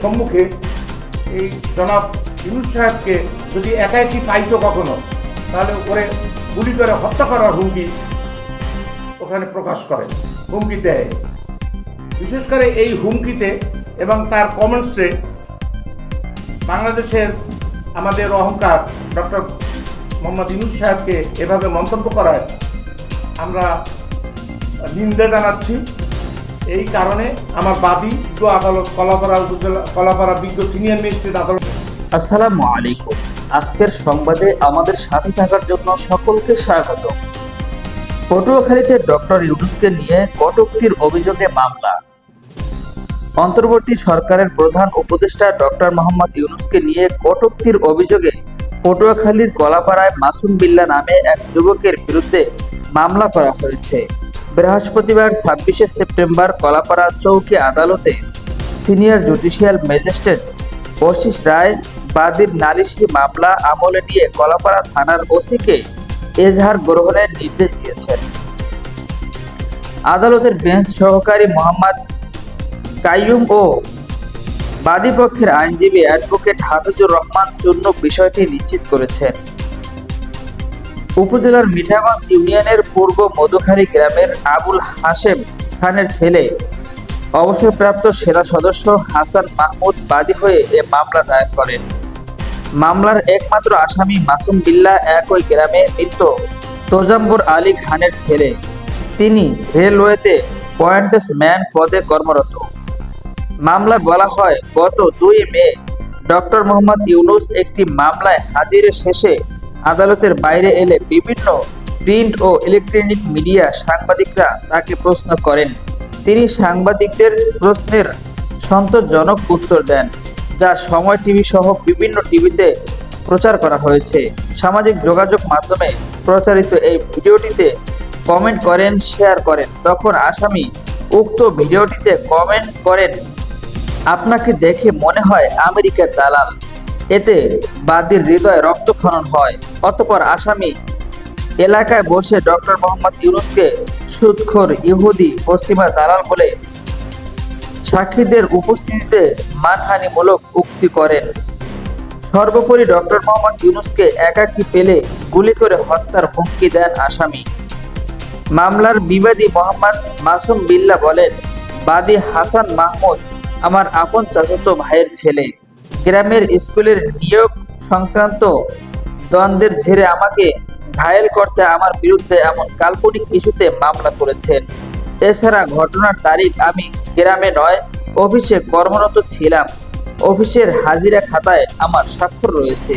সম্মুখে এই জনাব ইউনুস সাহেবকে যদি একা একই পাইতো কখনো, তাহলে ওরে গুলি করে হত্যা করার হুমকি ওখানে প্রকাশ করে, হুমকি দেয়। বিশেষ করে এই হুমকিতে এবং তার কমেন্টসে বাংলাদেশের আমাদের অহংকার ডক্টর মোহাম্মদ ইউনুস সাহেবকে এভাবে মন্তব্য করায় আমরা নিন্দা জানাচ্ছি। এই কারণে আমার বাদী বিজ্ঞ আদালত কলাপাড়া উপজেলা কলাপাড়া বিজ্ঞ সিনিয়র ম্যাজিস্ট্রেট আদালত আসসালামু আলাইকুম। আজকের সংবাদে আমাদের সাথে থাকার জন্য সকলকে স্বাগত। পটুয়াখালীতে ডক্টর ইউনুসকে নিয়ে কটুক্তির অভিযোগে মামলা। অন্তর্বর্তী সরকারের প্রধান উপদেষ্টা ডক্টর মোহাম্মদ ইউনুসকে নিয়ে কটুক্তির অভিযোগে পটুয়াখালীর কলাপাড়ায় মাসুম বিল্লা নামে এক যুবকের বিরুদ্ধে মামলা করা হয়েছে। বৃহস্পতিবার ছাব্বিশে সেপ্টেম্বর কলাপাড়া চৌকি আদালতে সিনিয়র জুডিশিয়াল ম্যাজিস্ট্রেট বশিস রায় বাদীর নালিশি মামলা আমলে নিয়ে কলাপাড়া থানার ওসিকে এজাহার গ্রহণের নির্দেশ দিয়েছেন। আদালতের বেঞ্চ সহকারী মোহাম্মদ কাইয়ুম ও বাদীপক্ষের আইনজীবী অ্যাডভোকেট হাফিজুর রহমান চূর্ণ বিষয়টি নিশ্চিত করেছেন। উপজেলার মিঠাগঞ্জ ইউনিয়নের পূর্ব মধুখালী গ্রামের আবুল হাশেম খানের ছেলে, অবসরপ্রাপ্ত সেনা সদস্য হাসান মাহমুদ বাদী হয়ে এ মামলা দায়ের করেন। মামলার একমাত্র আসামি মাসুম বিল্লাহ একই গ্রামে মৃত তোজাম্বর আলী খানের ছেলে। তিনি রেলওয়েতে পয়েন্টেস ম্যান পদে কর্মরত। মামলা বলা হয়, গত দুই মে ডক্টর মোহাম্মদ ইউনুস একটি মামলায় হাজিরের শেষে আদালতের বাইরে এলে বিভিন্ন প্রিন্ট ও ইলেকট্রনিক মিডিয়া সাংবাদিকরা তাকে প্রশ্ন করেন। তিনি সাংবাদিকদের প্রশ্নের সন্তোষজনক উত্তর দেন, যা সময় টিভি সহ বিভিন্ন টিভিতে প্রচার করা হয়েছে। সামাজিক যোগাযোগ মাধ্যমে প্রচারিত এই ভিডিওটিতে কমেন্ট করেন, শেয়ার করেন। তখন আসামি উক্ত ভিডিওটিতে কমেন্ট করেন, আপনাকে দেখে মনে হয় আমেরিকার দালাল। এতে বাদীর হৃদয়ে রক্তক্ষরণ হয়। অতপর আসামি এলাকায় বসে ডক্টর মোহাম্মদ ইউনুসকে সুদখোর ইহুদি পশ্চিমা দালাল বলে সাক্ষীদের উপস্থিতিতে মানহানিমূলক উক্তি করেন। সর্বোপরি ডক্টর মোহাম্মদ ইউনুসকে একাকী পেলে গুলি করে হত্যার হুমকি দেন আসামি। মামলার বিবাদী মোহাম্মদ মাসুম বিল্লা বলেন, বাদী হাসান মাহমুদ আমার আপন চাচাতো ভাইয়ের ছেলে। গ্রামের স্কুলের নিয়োগ সংক্রান্ত দ্বন্দ্বের ঝেড়ে আমাকে ঘায়েল করতে আমার বিরুদ্ধে এমন কাল্পনিক ইস্যুতে মামলা করেছেন। এছাড়া ঘটনার তারিখ আমি গ্রামে নয়, অফিসে কর্মরত ছিলাম। অফিসের হাজিরা খাতায় আমার স্বাক্ষর রয়েছে।